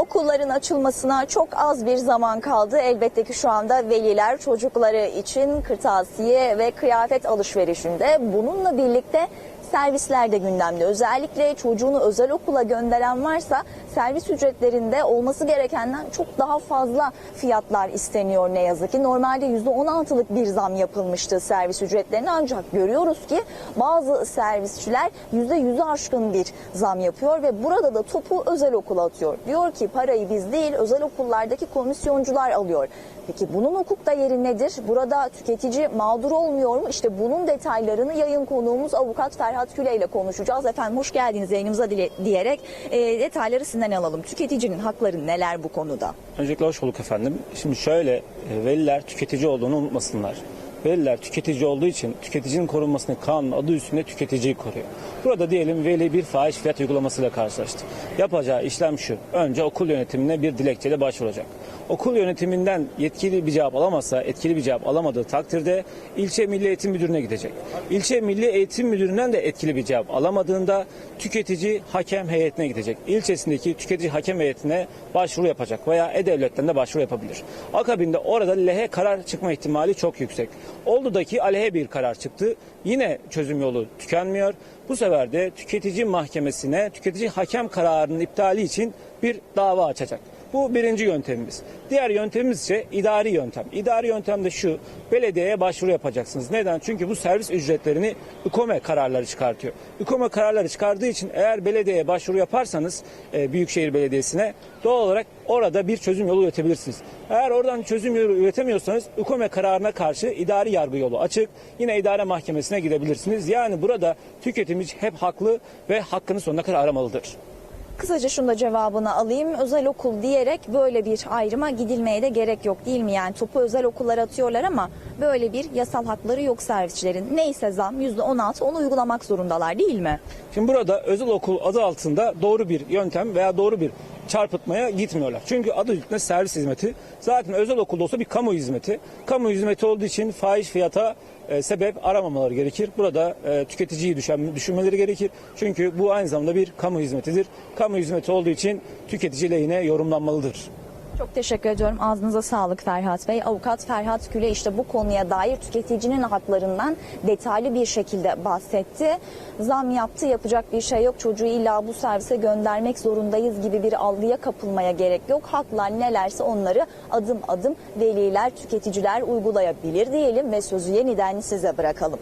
Okulların açılmasına çok az bir zaman kaldı. Elbette ki şu anda veliler çocukları için kırtasiye ve kıyafet alışverişinde. Bununla birlikte servisler de gündemde. Özellikle çocuğunu özel okula gönderen varsa servis ücretlerinde olması gerekenden çok daha fazla fiyatlar isteniyor ne yazık ki. Normalde %16'lık bir zam yapılmıştı servis ücretlerine ancak görüyoruz ki bazı servisçiler %100'ü aşkın bir zam yapıyor ve burada da topu özel okula atıyor. Diyor ki parayı biz değil özel okullardaki komisyoncular alıyor. Peki bunun hukukta yeri nedir? Burada tüketici mağdur olmuyor mu? İşte bunun detaylarını yayın konuğumuz avukat Ferhat Küle ile konuşacağız. Efendim hoş geldiniz yayınımıza diyerek e, detayları sizden alalım. Tüketicinin hakları neler bu konuda? Öncelikle hoş bulduk efendim. Şimdi şöyle e, veliler tüketici olduğunu unutmasınlar. Veliler tüketici olduğu için tüketicinin korunmasını kanun adı üstünde tüketiciyi koruyor. Burada diyelim veli bir fahiş fiyat uygulamasıyla karşılaştı. Yapacağı işlem şu. Önce okul yönetimine bir dilekçeyle başvuracak. Okul yönetiminden yetkili bir cevap alamazsa, etkili bir cevap alamadığı takdirde ilçe Milli Eğitim Müdürü'ne gidecek. İlçe Milli Eğitim Müdürü'nden de etkili bir cevap alamadığında tüketici hakem heyetine gidecek. İlçesindeki tüketici hakem heyetine başvuru yapacak veya E-Devlet'ten de başvuru yapabilir. Akabinde orada lehe karar çıkma ihtimali çok yüksek. Oldu da ki aleyhe bir karar çıktı. Yine çözüm yolu tükenmiyor. Bu sefer de tüketici mahkemesine tüketici hakem kararının iptali için bir dava açacak. Bu birinci yöntemimiz. Diğer yöntemimiz ise idari yöntem. İdari yöntem de şu. Belediyeye başvuru yapacaksınız. Neden? Çünkü bu servis ücretlerini ÜKOME kararları çıkartıyor. ÜKOME kararları çıkardığı için eğer belediyeye başvuru yaparsanız e, Büyükşehir Belediyesi'ne doğal olarak orada bir çözüm yolu üretebilirsiniz. Eğer oradan çözüm yolu üretemiyorsanız ÜKOME kararına karşı idari yargı yolu açık. Yine idare mahkemesine gidebilirsiniz. Yani burada tüketici hep haklı ve hakkını sonuna kadar aramalıdır. Kısaca şunu da cevabını alayım. Özel okul diyerek böyle bir ayrıma gidilmeye de gerek yok değil mi? Yani topu özel okullara atıyorlar ama böyle bir yasal hakları yok servisçilerin. Neyse zam %16 onu uygulamak zorundalar değil mi? Şimdi burada özel okul adı altında doğru bir yöntem veya doğru bir çarpıtmaya gitmiyorlar. Çünkü adı üstünde servis hizmeti. Zaten özel okulda olsa bir kamu hizmeti. Kamu hizmeti olduğu için fahiş fiyata e, sebep aramamaları gerekir. Burada e, tüketiciyi düşen, düşünmeleri gerekir. Çünkü bu aynı zamanda bir kamu hizmetidir. Kamu hizmeti olduğu için tüketici lehine yorumlanmalıdır. Çok teşekkür ediyorum. Ağzınıza sağlık Ferhat Bey. Avukat Ferhat Küle işte bu konuya dair tüketicinin haklarından detaylı bir şekilde bahsetti. Zam yaptı yapacak bir şey yok. Çocuğu illa bu servise göndermek zorundayız gibi bir algıya kapılmaya gerek yok. Haklar nelerse onları adım adım veliler, tüketiciler uygulayabilir diyelim ve sözü yeniden size bırakalım.